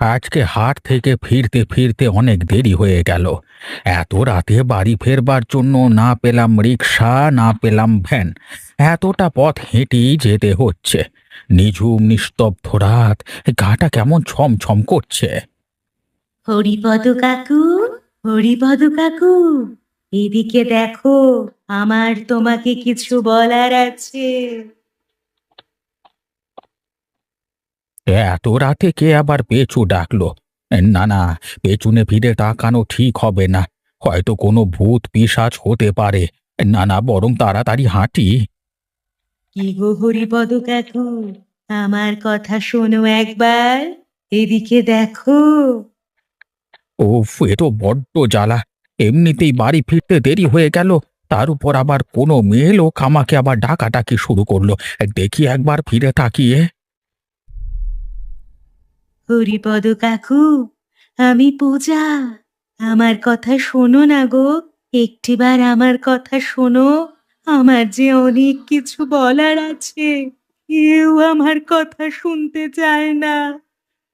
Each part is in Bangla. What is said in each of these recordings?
আজকে হাট থেকে ফিরতে ফিরতে অনেক দেরি হয়ে গেল। এত রাতে বাড়ি ফেরবার জন্য না পেলাম রিক্সা না পেলাম ভ্যান। এতটা পথ হেঁটেই যেতে হচ্ছে। নিঝুম, নিস্তব্ধ রাত গাটা কেমন ছমছম করছে। হরিপদ কাকু হরিপদ কাকু, এদিকে দেখো, আমার তোমাকে কিছু বলার আছে। এত রাতে কে আবার পেঁচু ডাকলো? না না পেছনে ফিরে তাকানো ঠিক হবে না। হয়তো কোনো ভূত পিশাচ হতে পারে। না না বরং তাড়াতাড়ি হাঁটি। কি গো হরিপদ কাকু আমার কথা শোনো একবার এদিকে দেখো। ওফ এ তো বড্ড জ্বালা। এমনিতেই বাড়ি ফিরতে দেরি হয়ে গেল। তার উপর আবার কোনো মেয়ে লোক আমাকে আবার ডাকাডাকি শুরু করল। দেখি একবার ফিরে তাকিয়ে। হরিপদ কাকু আমি পূজা। আমার কথা শোনো না গো। একটিবার আমার কথা শোনো। আমার যে অনেক কিছু বলার আছে, কেউ আমার কথা শুনতে চায় না।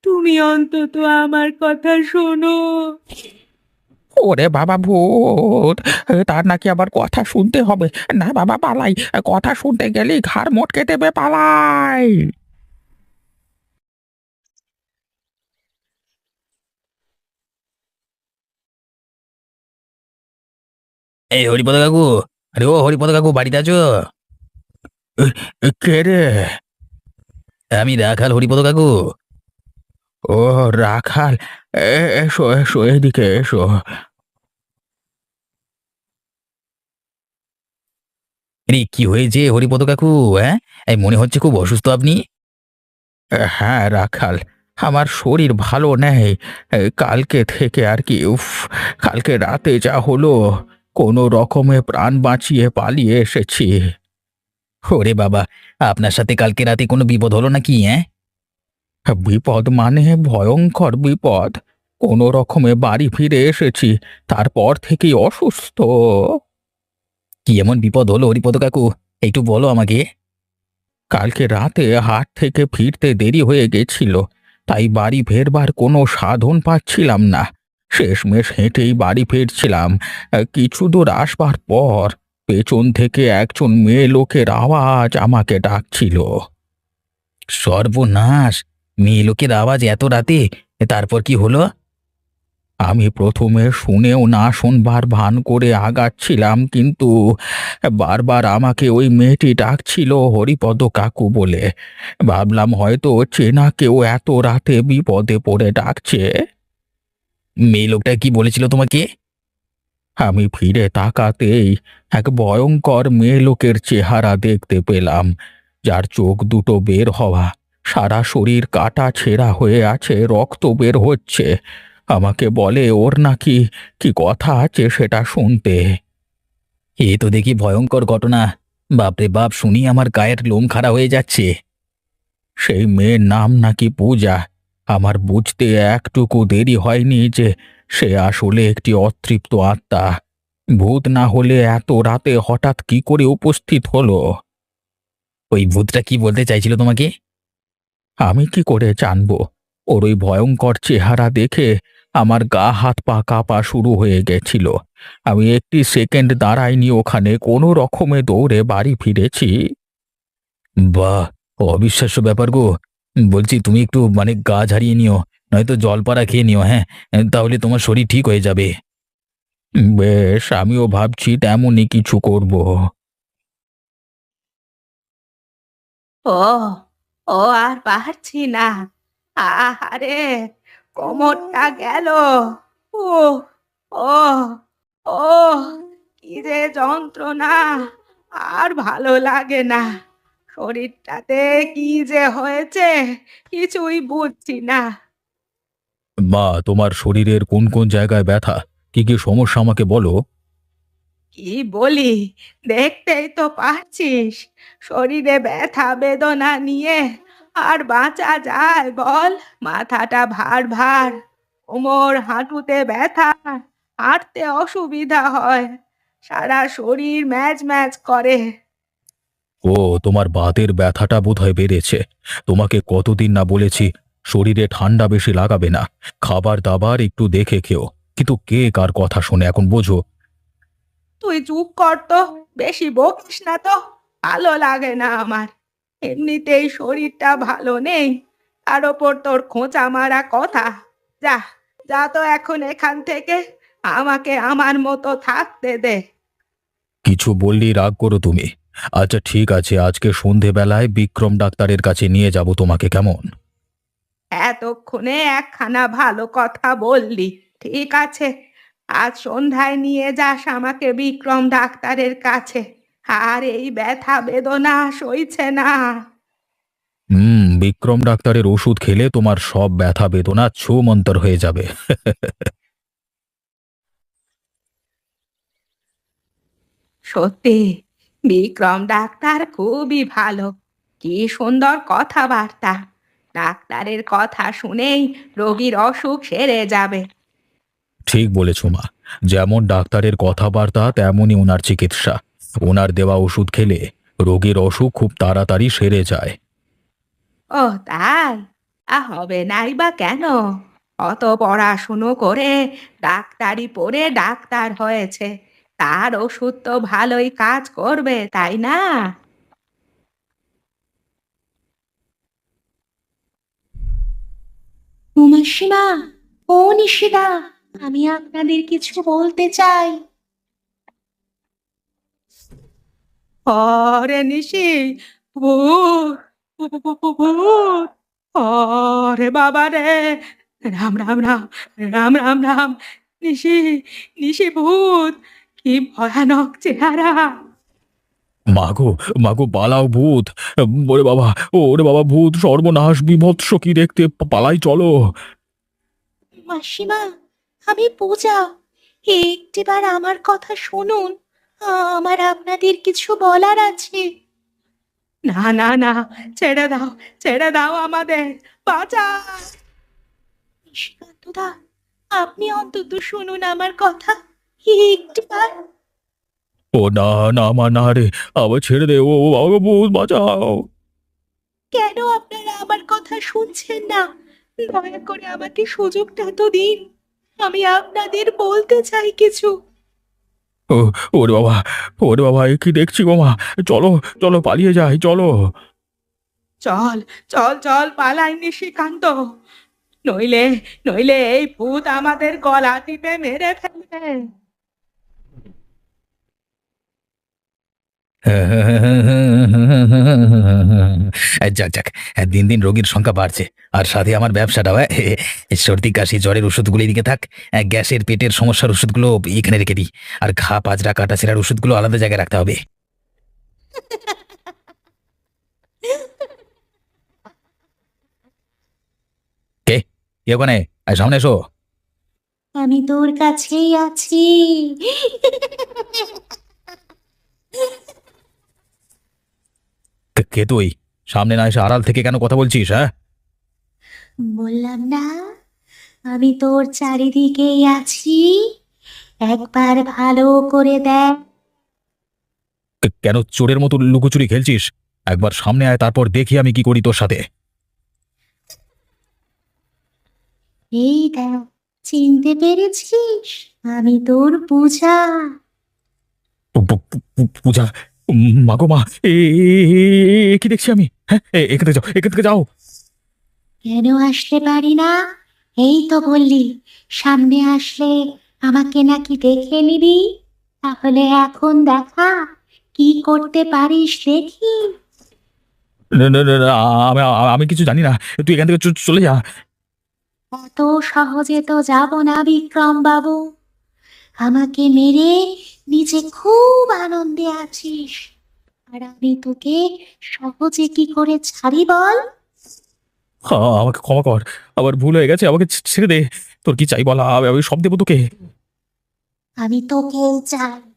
তুমি অন্তত আমার কথা শোনো। ওরে বাবা ভূত, তার নাকি আবার কথা শুনতে হবে। না বাবা, পালাই। কথা শুনতে গেলেই ঘাড় মোটকে দেবে, পালাই। এই হরিপদ কাকু, আরে ও হরিপদ কাকু, বাড়িতে আছো? কে রে? আমি রাখাল হরিপদ কাকু। ও রাখাল এসো এসো, এদিকে এসো। আরে কি হয়েছে হরিপদ কাকু হ্যাঁ? এই মনে হচ্ছে খুব অসুস্থ আপনি। হ্যাঁ রাখাল, আমার শরীর ভালো নেই। কালকে থেকে আর কি, উফ, কালকে রাতে যা হলো। কোনো রকমে প্রাণ বাঁচিয়ে পালিয়ে এসেছি। ওরে বাবা, আপনার সাথে কালকে রাতে কোনো বিপদ হলো নাকি হ্যাঁ বিপদ মানে ভয়ঙ্কর বিপদ। কোনো রকমে বাড়ি ফিরে এসেছি, তারপর থেকেই অসুস্থ। কি এমন বিপদ হলো হরিপদ কাকু? একটু বলো আমাকে। কালকে রাতে হাট থেকে ফিরতে দেরি হয়ে গেছিল, তাই বাড়ি ফেরবার কোনো সাধন পাচ্ছিলাম না। শেষমেশ হেঁটেই বাড়ি ফিরছিলাম। কিছু দূর আসবার পর পেছন থেকে একজন মেয়ে লোকের আওয়াজ আমাকে ডাকছিল। সর্বনাশ! মেয়ে লোকের আওয়াজ এত রাতে, তারপর কি হলো? আমি প্রথমে শুনেও না শুনবার ভান করে আগাচ্ছিলাম, কিন্তু বারবার আমাকে ওই মেয়েটি ডাকছিল হরিপদ কাকু বলে। ভাবলাম হয়তো চেনা কেউ এত রাতে বিপদে পড়ে ডাকছে। মেয়ে লোকটা কি বলেছিল তোমাকে? আমি ফিরে তাকাতেই এক ভয়ঙ্কর মেয়ে লোকের চেহারা দেখতে পেলাম, যার চোখ দুটো বের হওয়া, সারা শরীর কাটা ছেঁড়া হয়ে আছে, রক্ত বের হচ্ছে। আমাকে বলে, ওর নাকি কি কথা আছে সেটা শুনতে? এ তো দেখি ভয়ঙ্কর ঘটনা। বাপরে বাপ, শুনি আমার গায়ের লোম খাড়া হয়ে যাচ্ছে। সেই মেয়ের নাম নাকি পূজা। আমার বুঝতে একটুকু দেরি হয়নি যে সে আসলে একটি অতৃপ্ত আত্মা। ভূত না হলে এত রাতে হঠাৎ কি করে উপস্থিত হলো? ওই ভূতটা কি বলতে চাইছিল তোমাকে? আমি কি করে জানব? ওর ওই ভয়ঙ্কর চেহারা দেখে আমার গা হাত পা কাঁপা শুরু হয়ে গেছিল। আমি একটি সেকেন্ড দাঁড়াইনি, ওখানে কোনো রকমে দৌড়ে বাড়ি ফিরেছি। বাহ, অবিশ্বাস্য ব্যাপার গো। বলছি তুমি একটু মানে গা ঝারিয়ে নিও, নয়তো জলপাড়া খেয়ে নিও হ্যাঁ? তাহলে তোমার শরীর ঠিক হয়ে যাবে। বেশ, আমিও ভাবছি তেমনই কিছু করব। ও ও আর পারছি না। আহারে, কোমরটা গেল। ও ও ও, কি যে যন্ত্রণা, আর ভালো লাগে না। শরীরটাতে কি যে হয়েছে কিছুই বুঝছি না। মা তোমার শরীরের কোন কোন জায়গায় ব্যথা? কি কি সমস্যা আমাকে বলো। কি বলি? দেখতেই তো পাচ্ছিস। শরীরে ব্যথা বেদনা নিয়ে আর বাঁচা যায় বল মাথাটা ভার ভার। কোমর হাঁটুতে ব্যথা হাঁটতে অসুবিধা হয়। সারা শরীর ম্যাজ ম্যাজ করে। ও তোমার বাতের ব্যথাটা বোধহয় বেড়েছে। তোমাকে কতদিন না বলেছি শরীরে ঠান্ডা বেশি লাগাবে না। খাবার দাবার একটু দেখে খেও। কিন্তু কে কার কথা শুনে এখন বোঝো। তুই চুপ কর তো বেশি বকিস না তো ভালো লাগে না আমার। এমনিতেই শরীরটা ভালো নেই তার ওপর তোর খোঁচা মারা কথা। যা যা তো এখন এখান থেকে আমাকে আমার মতো থাকতে দে। কিছু বললি রাগ করো তুমি। আচ্ছা ঠিক আছে আজকে সন্ধেবেলায় বিক্রম ডাক্তারের কাছে নিয়ে যাব তোমাকে কেমন? এতক্ষণে একখানা ভালো কথা বললি ঠিক আছে। আজ সন্ধ্যায় নিয়ে যাস আমাকে বিক্রম ডাক্তারের কাছে। আর এই ব্যথা বেদনা সইছে না। হুম বিক্রম ডাক্তারের ওষুধ খেলে তোমার সব ব্যথা বেদনা ছুমন্তর হয়ে যাবে। সত্যি বিক্রম ডাক্তার খুবই ভালো। কি সুন্দর কথাবার্তা। ডাক্তারের কথা শুনেই রোগীর অসুখ সেরে যাবে। ঠিক বলেছ মা। যেমন ডাক্তারের কথাবার্তা তেমনই ওনার চিকিৎসা। ওনার দেওয়া ওষুধ খেলে রোগীর অসুখ খুব তাড়াতাড়ি সেরে যায়। ও তাই? তা হবে নাই বা কেন? অত পড়াশুনো করে ডাক্তারি পড়ে ডাক্তার হয়েছে। তার ওষুধ তো ভালোই কাজ করবে তাই না? উমাসীমা ও নিশিদা আমি আপনাদের কিছু বলতে চাই। অরে নিশি ভূত ভূত ওরে বাবা রে। রাম রাম রাম রাম রাম রাম। নিশি নিশি ভূত কি ভয়ানক চেহারা? মাগো মাগো পালাও ভূত। ওরে বাবা ওরে বাবা ভূত সর্বনাশ বিভৎস কি দেখতে? পালাই চলো। মাসিমা আমি পূজা। একটিবার আমার কথা শুনুন। আমার আপনাদের কিছু বলার আছে। না না না ছেড়ে দাও ছেড়ে দাও আমাদের। বাঁচা আপনি অন্তত শুনুন আমার কথা। ও না না আমার না রে আবার ছেড়ে দে ও ও বাবা ভূত বাঁচাও। কেন আপনারা আমার কথা শুনছেন না? দয়া করে আমাকে সুযোগটা তো দিন। আমি আপনাদের বলতে চাই কিছু। ও ওরে বাবা ওরে বাবা এ কি দেখছি মা? চলো চলো পালিয়ে যাই চলো। চল চল চল পালাই নিশিকান্ত। নইলে নইলে এই ভূত আমাদের গলা টিপে মেরে ফেলবে। যাক যাক দিন দিন রোগীর সংখ্যা বাড়ছে। আর সাথে আমার ব্যবসাটাও হ্যাঁ? সর্দি, কাশি, জ্বরের ওষুধগুলো এদিকে থাক। গ্যাসের, পেটের সমস্যার ওষুধগুলো এখানে রেখে দিই। আর ঘা পাজরা কাটা ছেঁড়ার ওষুধগুলো আলাদা জায়গায় রাখতে হবে। কে? কে সামনে এসো। আমি তোর কাছেই আছি। কে- তুই? সামনে না এসে আড়াল থেকে কেন কথা বলছিস হ্যাঁ? বললাম না আমি তোর চারিদিকেই আছি। একবার ভালো করে দেখ। কেন চোরের মতো লুকোচুরি খেলছিস? একবার সামনে আয় তারপর দেখি আমি কি করি তোর সাথে। এই দেখ চিনতে পেরেছিস? আমি তোর পূজা। পূজা? মাগো মা এ কি দেখছি আমি? হ্যাঁ এখান থেকে যাও এখান থেকে যাও। কেন আসতে পারি না? এই তো বললি সামনে আসলে আমাকে নাকি দেখে নিবি? তাহলে এখন দেখা কি করতে পারিস দেখি। না, না, না, না, আমি আমি কিছু জানি না তুই এখান থেকে চ- চলে যা। অত সহজে তো যাব না বিক্রম বাবু আমাকে মেরে নিজে খুব আনন্দে আছিস। আর আমি তোকে সহজে কি করে ছাড়ি বল? হা, আমাকে ক্ষমা কর। আবার ভুল হয়ে গেছে আমাকে ছে- ছেড়ে দে। তোর কি চাই বলা? আমি আমি সব দেবো তোকে। আমি তোকেও চাই।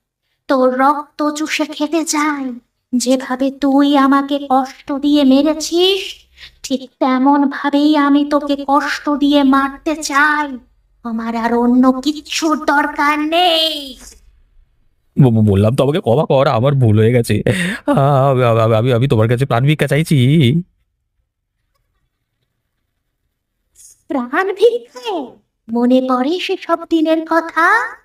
তোর রক্ত চুষে খেতে চাই। যেভাবে তুই আমাকে কষ্ট দিয়ে মেরেছিস ঠিক তেমন ভাবেই আমি তোকে কষ্ট দিয়ে মারতে চাই। আমার আর অন্য কিচ্ছুর দরকার নেই। ব- বললাম তো আমাকে ক্ষমা কর আমার ভুল হয়ে গেছে। আমি আমি- আমি আমি তোমার কাছে প্রাণ ভিক্ষা চাইছি। প্রাণ ভিক্ষে? মনে পড়ে সেসব দিনের কথা?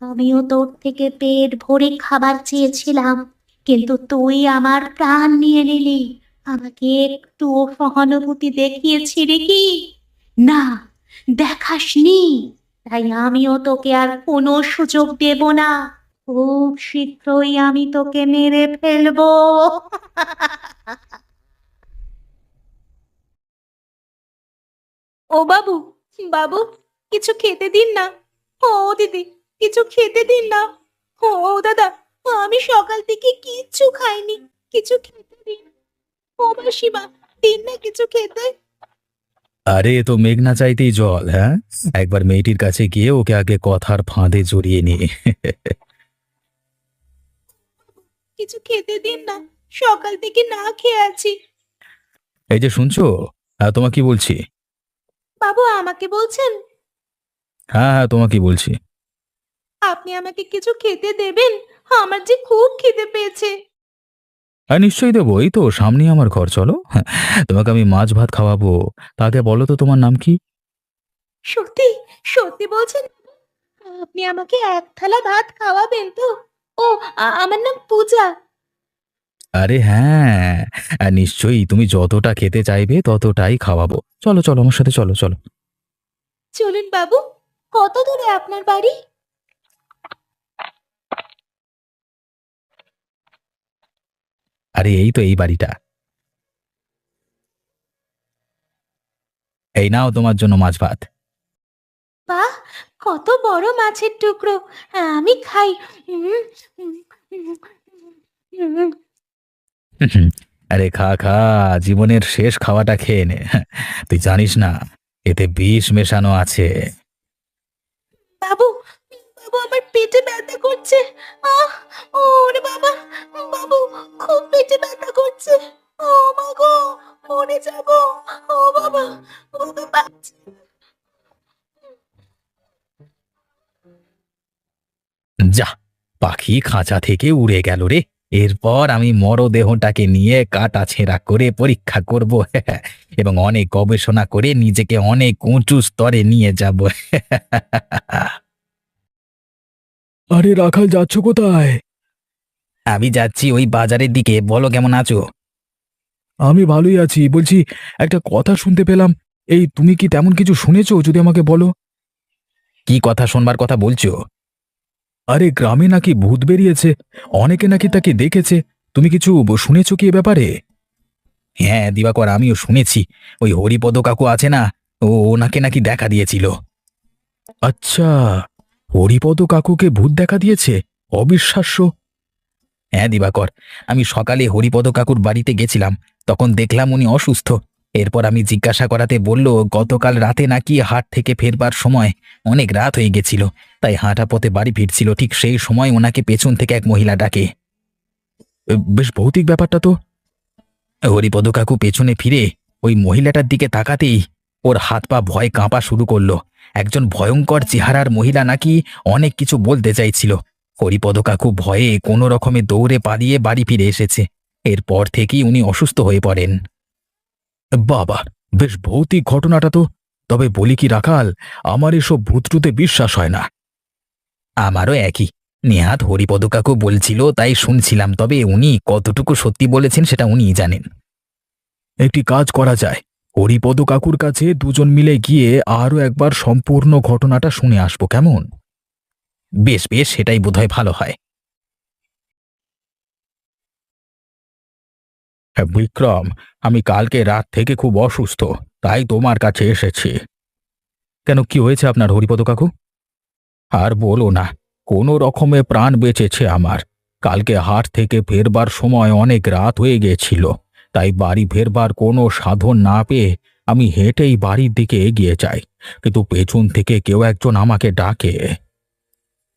আমিও তোর থেকে পেট ভরে খাবার চেয়েছিলাম কিন্তু তুই আমার প্রাণ নিয়ে নিলি। আমাকে একটুও সহানুভূতি দেখিয়েছিলি কি? না দেখাসনি। তাই আমিও তোকে আর কোনো সুযোগ দেব না। খুব শীঘ্রই আমি তোকে মেরে ফেলব। ও বাবু বাবু, কিছু খেতে দিন না। ও দিদি, কিছু খেতে দিন না। ও দাদা, আমি সকাল থেকে কিচ্ছু খাইনি। কিছু খেতে দিন। ও মাসিমা, দিন না কিছু খেতে। আরে তো মেঘনা চাইতেই জল হ্যাঁ? একবার মেয়েটির কাছে গিয়ে ওকে আগে কথার ফাঁদে জড়িয়ে নিয়ে। কিছু খেতে দিন না সকাল থেকে না খেয়ে আছি। এই যে শুনছো? হ্যাঁ তোমাকে কি বলছি? বাবু আমাকে বলছেন? হ্যাঁ হ্যাঁ তোমাকে বলছি। আপনি আমাকে কিছু খেতে দেবেন? আমার যে খুব খিদে পেয়েছে। হ্যাঁ নিশ্চয়ই দেবো। এই তো সামনেই আমার ঘর চলো। হ্যাঁ, তোমাকে আমি মাছ ভাত খাওয়াবো। তাকে বলো তো তোমার নাম কি? সত্যি সত্যি বলছেন? আপনি আমাকে এক থালা ভাত খাওয়াবেন তো? ও আ- আমার নাম পূজা। আরে হ্যাঁ হ্যাঁ, নিশ্চয়ই তুমি যতটা খেতে চাইবে ততটাই খাওয়াবো। চলো চলো আমার সাথে চলো চলো। চলুন বাবু কত দূরে আপনার বাড়ি? আরে এই তো এই বাড়িটা। এই নাও তোমার জন্য মাছ ভাত। বাহ কত বড় মাছের টুকরো। আমি খাই। উম, উম, উম, উম। হুম, আরে খা খা জীবনের শেষ খাওয়াটা খেয়ে নে। তুই জানিস না এতে বিষ মেশানো আছে। বাবু বাবু আমার পেটে ব্যথা করছে। আহ ওরে বাবা বাবু। পাখি খাঁচা থেকে উড়ে গেল রে। এরপর আমি মরদেহটাকে নিয়ে কাটা ছেঁড়া করে পরীক্ষা করব। এবং অনেক গবেষণা করে নিজেকে অনেক উঁচু স্তরে নিয়ে যাব। আরে রাখাল, যাচ্ছ কোথায়? আমি যাচ্ছি ওই বাজারের দিকে। বলো, কেমন আছো? আমি ভালোই আছি। বলছি, একটা কথা শুনতে পেলাম। এই তুমি কি তেমন কিছু শুনেছো? যদি আমাকে বলো। কি কথা শুনবার কথা বলছো? আরে গ্রামে নাকি ভূত বেরিয়েছে। অনেকে নাকি তাকে দেখেছে। তুমি কিছু শুনেছো কি এ ব্যাপারে? হ্যাঁ দিবাকর, আমিও শুনেছি। ওই হরিপদ কাকু আছে না, ও, ওনাকে নাকি দেখা দিয়েছিল। আচ্ছা হরিপদ কাকুকে ভূত দেখা দিয়েছে? অবিশ্বাস্য। হ্যাঁ দিবাকর, আমি সকালে হরিপদ কাকুর বাড়িতে গেছিলাম। তখন দেখলাম উনি অসুস্থ। এরপর আমি জিজ্ঞাসা করাতে বলল, গতকাল রাতে নাকি হাট থেকে ফেরবার সময় অনেক রাত হয়ে গেছিল, তাই হাঁটা পথে বাড়ি ফিরছিল, ঠিক সেই সময় ওনাকে পেছন থেকে এক মহিলা ডাকে। বেশ ভৌতিক ব্যাপারটা তো। হরিপদ কাকু পেছনে ফিরে ওই মহিলাটার দিকে তাকাতেই ওর হাত পা ভয় কাঁপা শুরু করল। একজন ভয়ঙ্কর চেহারার মহিলা নাকি অনেক কিছু বলতে চাইছিল। হরিপদ কাকু ভয়ে কোনো রকমে দৌড়ে পালিয়ে বাড়ি ফিরে এসেছে। এরপর থেকেই উনি অসুস্থ হয়ে পড়েন। বাবা, বেশ ভৌতিক ঘটনাটা তো। তবে বলি কি রাখাল, আমার এসব ভূতটুতে বিশ্বাস হয় না। আমারও একই। নেহাত হরিপদ কাকু বলছিল, তাই শুনছিলাম। তবে উনি কতটুকু সত্যি বলেছেন সেটা উনিই জানেন। একটি কাজ করা যায়। হরিপদ কাকুর কাছে দুজন মিলে গিয়ে আরও একবার সম্পূর্ণ ঘটনাটা শুনে আসব, কেমন? বেশ বেশ, সেটাই বোধহয় ভালো হয়। বিক্রম, আমি কালকে রাত থেকে খুব অসুস্থ, তাই তোমার কাছে এসেছি। কেন, কি হয়েছে আপনার, হরিপদ কাকু? আর বলো না, কোনো রকমে প্রাণ বেঁচেছে আমার। কালকে হাট থেকে ফেরবার সময় অনেক রাত হয়ে গেছিল, তাই বাড়ি ফেরবার কোনো সাধন না পেয়ে আমি হেঁটেই বাড়ির দিকে এগিয়ে যাই, কিন্তু পেছন থেকে কেউ একজন আমাকে ডাকে।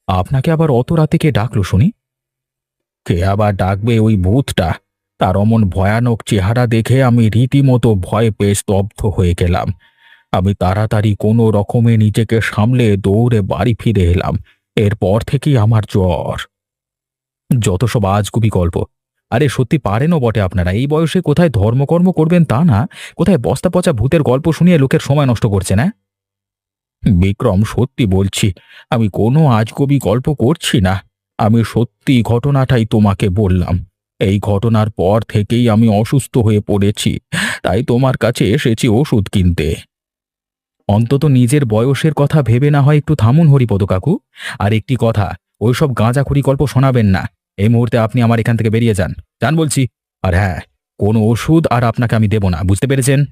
আপনাকে আবার অত রাতে কে ডাকলো শুনি? কে আবার ডাকবে ওই ভূতটা? তার অমন ভয়ানক চেহারা দেখে আমি রীতিমতো ভয় পেয়ে স্তব্ধ হয়ে গেলাম। আমি তাড়াতাড়ি কোনো রকমে নিজেকে সামলে দৌড়ে বাড়ি ফিরে এলাম। এরপর থেকেই আমার জ্বর। যত সব আজগুবি গল্প। আরে, সত্যি পারেনও বটে আপনারা। এই বয়সে কোথায় ধর্মকর্ম করবেন তা না? কোথায় বস্তা পচা ভূতের গল্প শুনিয়ে লোকের সময় নষ্ট করছে না বিক্রম, সত্যি বলছি, আমি কোনো আজগবি গল্প করছি না। আমি সত্যি ঘটনাটাই তোমাকে বললাম। এই ঘটনার পর থেকেই আমি অসুস্থ হয়ে পড়েছি। তাই তোমার কাছে এসেছি ওষুধ কিনতে। অন্তত নিজের বয়সের কথা ভেবে না হয় একটু থামুন হরিপদ কাকু। আর একটি কথা, ওইসব গাঁজাখুরি গল্প শোনাবেন না। এই মুহূর্তে আপনি আমার এখান থেকে বেরিয়ে যান। যান বলছি। আর হ্যাঁ কোনো ওষুধ আর আপনাকে আমি দেব না, বুঝতে পেরেছেন?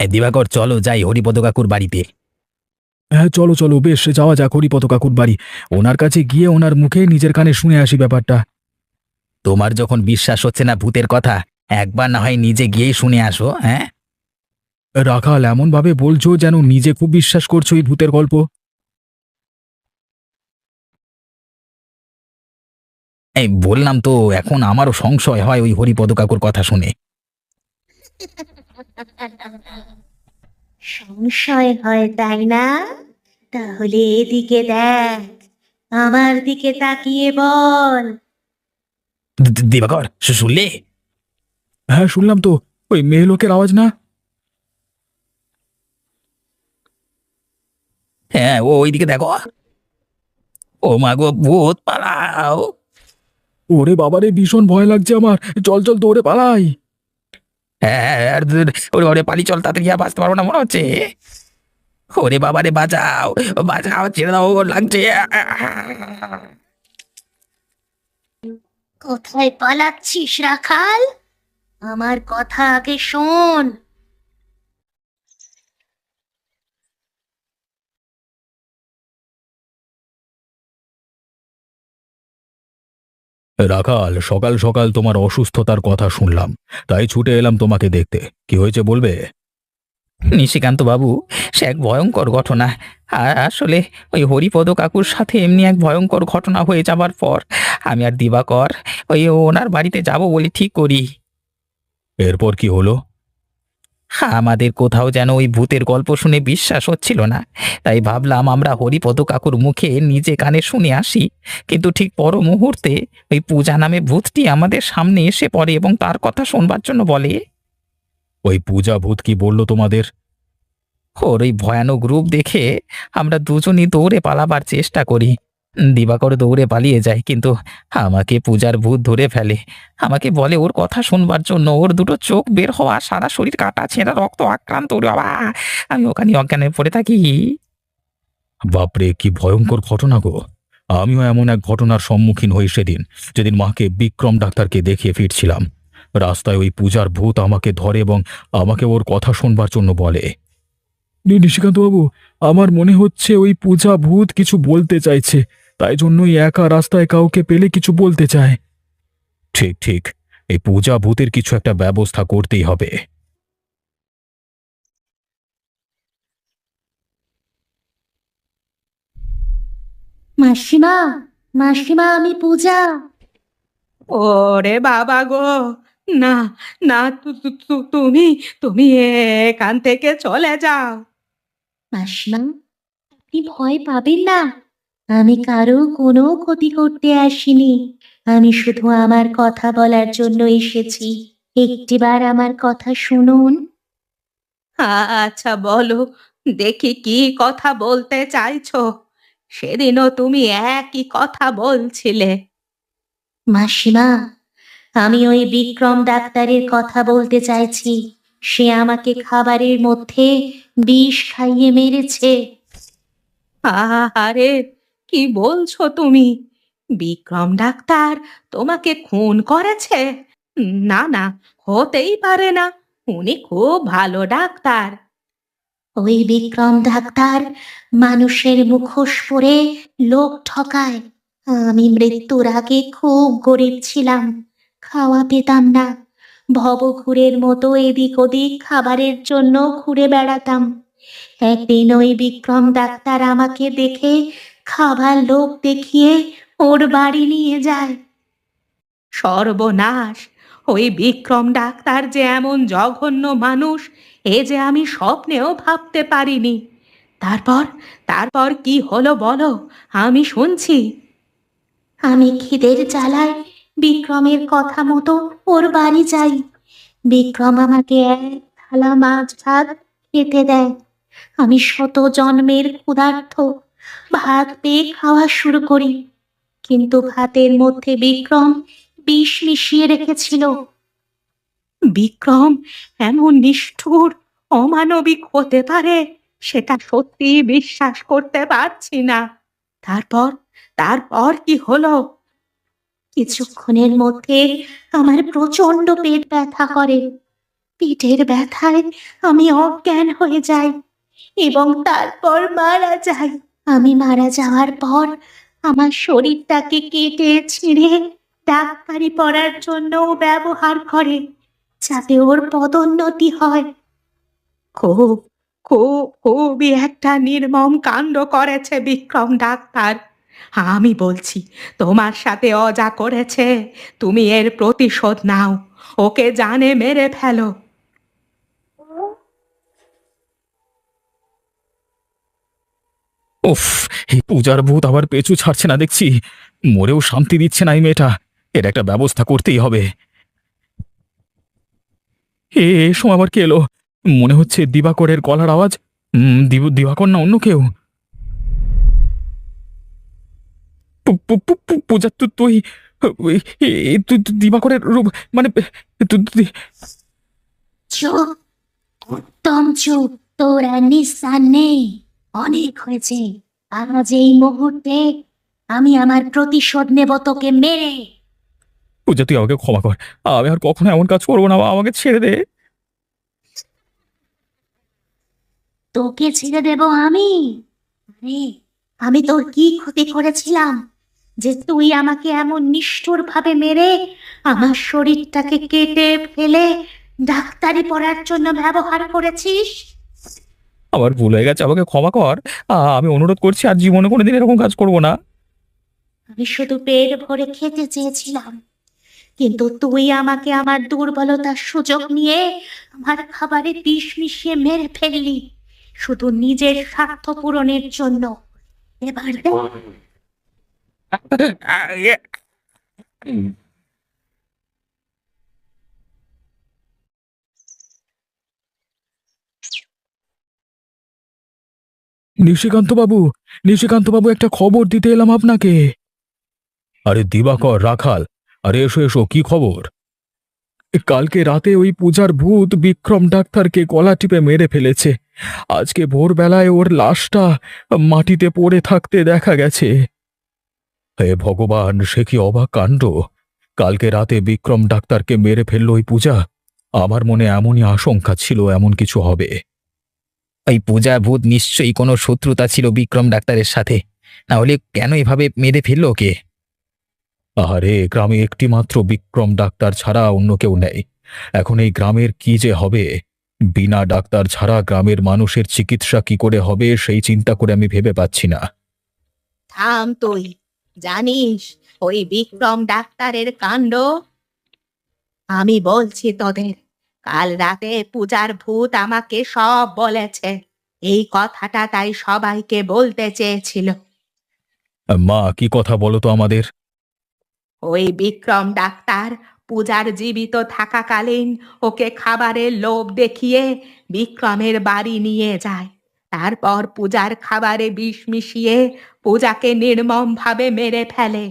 দিবাকর, চলো যাই হরিপদ কাকুর বাড়িতে। হ্যাঁ চলো চলো বেশ যাওয়া যাক হরিপদ কাকুর বাড়ি। ওনার কাছে গিয়ে ওনার মুখে নিজের কানে শুনে আসি ব্যাপারটা। তোমার যখন বিশ্বাস হচ্ছে না ভূতের কথা একবার না হয় নিজে গিয়েই শুনে আসো হ্যাঁ? রাখাল এমন ভাবে বলছো যেন নিজে খুব বিশ্বাস করছ এই ভূতের গল্প? এই বললাম তো এখন আমারও সংশয় হয় ওই হরিপদ কাকুর কথা শুনে। সংশয় হয়, তাই না? তাহলে এদিকে দেখ, আমার দিকে তাকিয়ে বল। দিবাকর শুনলে? হ্যাঁ শুনলাম তো। ওই মেয়ে লোকের আওয়াজ না? হ্যাঁ ও ওইদিকে দেখো। ও মা গো, ভূত পালাও। ওরে বাবারে, ভীষণ ভয় লাগছে আমার। চল চল, দৌড়ে পালাই। হ্যাঁ আর ওরে ওরে, পালি চল, তাড়াতাড়ি আর বাঁচতে পারব না মনে হচ্ছে? ওরে বাবারে বাঁচাও বাঁচাও, ছেড়ে দাও লাগছে। কোথায় পালাচ্ছিস রাখাল? আমার কথা আগে শোন। রাখাল সকাল সকাল তোমার অসুস্থতার কথা শুনলাম। তাই ছুটে এলাম তোমাকে দেখতে। কি হয়েছে বলবে? নিশিকান্ত বাবু সে এক ভয়ঙ্কর ঘটনা। আর আসলে ওই হরিপদ কাকুর সাথে এমনি এক ভয়ঙ্কর ঘটনা হয়ে যাবার পর আমি আর দিবাকর ওই ওনার বাড়িতে যাব বলে ঠিক করি। এরপর কি হলো? আমাদের কোথাও যেন ওই ভূতের গল্প শুনে বিশ্বাস হচ্ছিল না। তাই ভাবলাম আমরা হরিপদ কাকুর মুখে নিজে কানে শুনে আসি। কিন্তু ঠিক পর মুহূর্তে ওই পূজা নামে ভূতটি আমাদের সামনে এসে পড়ে এবং তার কথা শোনবার জন্য বলে ওই পূজা ভূত কি বলল তোমাদের? ওর ওই ভয়ানক রূপ দেখে আমরা দুজনই দৌড়ে পালাবার চেষ্টা করি। দিবাকর দৌড়ে পালিয়ে যায় কিন্তু আমাকে পূজার ভূত ধরে ফেলে। আমাকে বলে ওর কথা শুনবার জন্য ওর দুটো চোখ বের হওয়া সারা শরীর কাটা ছেঁড়া রক্ত আক্রান্ত ওরে বাবা। আমি ওখানে অজ্ঞানে পড়ে থাকি। বাপরে কি ভয়ঙ্কর ঘটনা গো। আমিও এমন এক ঘটনার সম্মুখীন হই সেদিন যেদিন মাকে বিক্রম ডাক্তারকে দেখিয়ে ফিরছিলাম। রাস্তায় ওই পূজার ভূত আমাকে ধরে এবং আমাকে ওর কথা শুনবার জন্য বলে। নিশিকান্ত বাবু আমার মনে হচ্ছে ওই পূজা ভূত কিছু বলতে চাইছে। তাই জন্যই একা রাস্তায় কাউকে পেলে কিছু বলতে চায়। ঠিক ঠিক। এই পূজা ভূতের কিছু একটা ব্যবস্থা করতেই হবে। মাসিমা মাসিমা আমি পূজা। ওরে বাবা গো না না তু- তু- তু- তুমি তুমি এখান থেকে চলে যাও। মাসিমা আপনি ভয় পাবেন না। আমি কারও কোনো ক্ষতি করতে আসিনি। আমি শুধু আমার কথা বলার জন্য এসেছি। একটিবার আমার কথা শুনুন। আচ্ছা বলো। দেখি কি কথা বলতে চাইছো? সেদিনও তুমি একই কথা বলছিলে। মাসিমা আমি ওই বিক্রম ডাক্তারের কথা বলতে চাইছি। সে আমাকে খাবারের মধ্যে বিষ খাইয়ে মেরেছে। আরে কি বলছো তুমি? বিক্রম ডাক্তার তোমাকে খুন করেছে? না না, হতেই পারে না, উনি খুব ভালো ডাক্তার। ওই বিক্রম ডাক্তার মানুষের মুখোশ পরে লোক ঠকায়। আমি মৃত্যুর আগে খুব গরিব ছিলাম, খাওয়া পেতাম না। ভবঘুরের মতো এদিক ওদিক খাবারের জন্য ঘুরে বেড়াতাম। একদিন ওই বিক্রম ডাক্তার আমাকে দেখে খাবার লোক দেখিয়ে ওর বাড়ি নিয়ে যায়। সর্বনাশ, ওই বিক্রম ডাক্তার যে এমন জঘন্য মানুষ, এ যে আমি স্বপ্নেও ভাবতে পারিনি। তারপর তারপর কি হলো বলো, আমি শুনছি। আমি খিদের জ্বালায় বিক্রমের কথা মতো ওর বাড়ি যাই। বিক্রম আমাকে এক থালা মাছ ভাত খেতে দেয়। আমি শত জন্মের ক্ষুধার্থ ভাত পেয়ে খাওয়া শুরু করি। কিন্তু ভাতের মধ্যে বিক্রম বিষ মিশিয়ে রেখেছিল। বিক্রম, এমন নিষ্ঠুর, অমানবিক হতে পারে, সেটা সত্যি বিশ্বাস করতে পারছি না। তারপর তারপর কি হলো? কিছুক্ষণের মধ্যে আমার প্রচণ্ড পেট ব্যথা করে। পেটের ব্যথায় আমি অজ্ঞান হয়ে যাই এবং তারপর মারা যাই। আমি মারা যাওয়ার পর আমার শরীরটাকে কেটে ছিঁড়ে ডাক্তারি পড়ার জন্য ব্যবহার করে, যাতে ওর পদোন্নতি হয়। খুব খুব, খুবই একটা নির্মম কাণ্ড করেছে বিক্রম ডাক্তার। আমি বলছি, তোমার সাথে অজা করেছে, তুমি এর প্রতিশোধ নাও। ওকে জানে মেরে ফেলো। উফ, এই পূজার ভূত আবার পেছু ছাড়ছে না দেখছি। মরেও শান্তি দিচ্ছে না এই মেয়েটা। এর একটা ব্যবস্থা করতেই হবে। এ সময় আবার কে এলো? মনে হচ্ছে দিবাকরের গলার আওয়াজ। দিবাকর না অন্য কেউ? পূজা, তু- তুই দিবাকরের রূপ মানে চুপ একদম নিস্তার নেই অনেক হয়েছে। আজ এই মুহূর্তে আমি আমার প্রতিশোধ নেব তোকে মেরে। পূজা তুই আমাকে ক্ষমা কর। আমি আর কখনো এমন কাজ করব না আমাকে ছেড়ে দে। তোকে ছেড়ে দেব আমি? আরে আমি তোর কি ক্ষতি করেছিলাম? যে তুই আমাকে এমন নিষ্ঠুর ভাবে মেরে আমার শরীরটাকে কেটে ফেলে ডাক্তারি পড়ার জন্য ব্যবহার করেছিস? আমার ভুল হয়ে গেছে আমাকে ক্ষমা কর। আ, আমি অনুরোধ করছি আর জীবনে কোনোদিন এরকম কাজ করব না। আমি শুধু পেট ভরে খেতে চেয়েছিলাম কিন্তু তুই আমাকে আমার দুর্বলতার সুযোগ নিয়ে আমার খাবারে বিষ মিশিয়ে মেরে ফেললি। শুধু নিজের স্বার্থ পূরণের জন্য। এবার দেখ, নিশিকান্ত বাবু একটা খবর দিতে এলাম আপনাকে। আরে দিবাকর রাখাল আরে এসো এসো কি খবর? কালকে রাতে ওই পূজার ভূত বিক্রম ডাক্তারকে গলা টিপে মেরে ফেলেছে। আজকে ভোরবেলায় ওর লাশটা মাটিতে পড়ে থাকতে দেখা গেছে। হে ভগবান সে কি অবাক কাণ্ড? কালকে রাতে বিক্রম ডাক্তারকে মেরে ফেলল ওই পূজা? আমার মনে এমনই আশঙ্কা ছিল এমন কিছু হবে। ওই পূজা ভূত নিশ্চয়ই কোনো শত্রুতা ছিল বিক্রম ডাক্তারের সাথে। না হলে কেন এভাবে মেরে ফেলল ওকে? আরে গ্রামে একটি মাত্র বিক্রম ডাক্তার ছাড়া অন্য কেউ নেই। এখন এই গ্রামের কি যে হবে? বিনা ডাক্তার ছাড়া গ্রামের মানুষের চিকিৎসা কি করে হবে সেই চিন্তা করে আমি ভেবে পাচ্ছি না। থাম তুই জানিস ওই বিক্রম ডাক্তারের কাণ্ড? আমি বলছি তোদের কাল রাতে পূজার ভূত আমাকে সব বলেছে। এই কথাটা তাই সবাইকে বলতে চেয়েছিল। মা কি কথা বলো তো আমাদের? ওই বিক্রম ডাক্তার পূজার জীবিত থাকাকালীন ওকে খাবারের লোভ দেখিয়ে বিক্রমের বাড়ি নিয়ে যায়। তারপর পূজার খাবারে বিষ মিশিয়ে পূজাকে নির্মমভাবে মেরে ফেলে।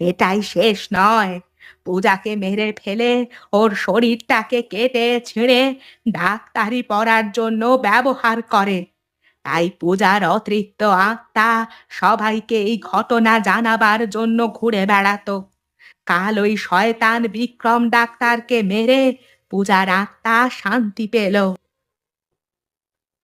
এটাই শেষ নয়। পূজাকে মেরে ফেলে, ওর শরীরটাকে কেটে ছিঁড়ে ডাক্তারি পড়ার জন্য ব্যবহার করে। তাই পূজার অতৃপ্ত আত্মা সবাইকে এই ঘটনা জানাবার জন্য ঘুরে বেড়াতো। কাল ওই শয়তান বিক্রম ডাক্তারকে মেরে পূজার আত্মা শান্তি পেল।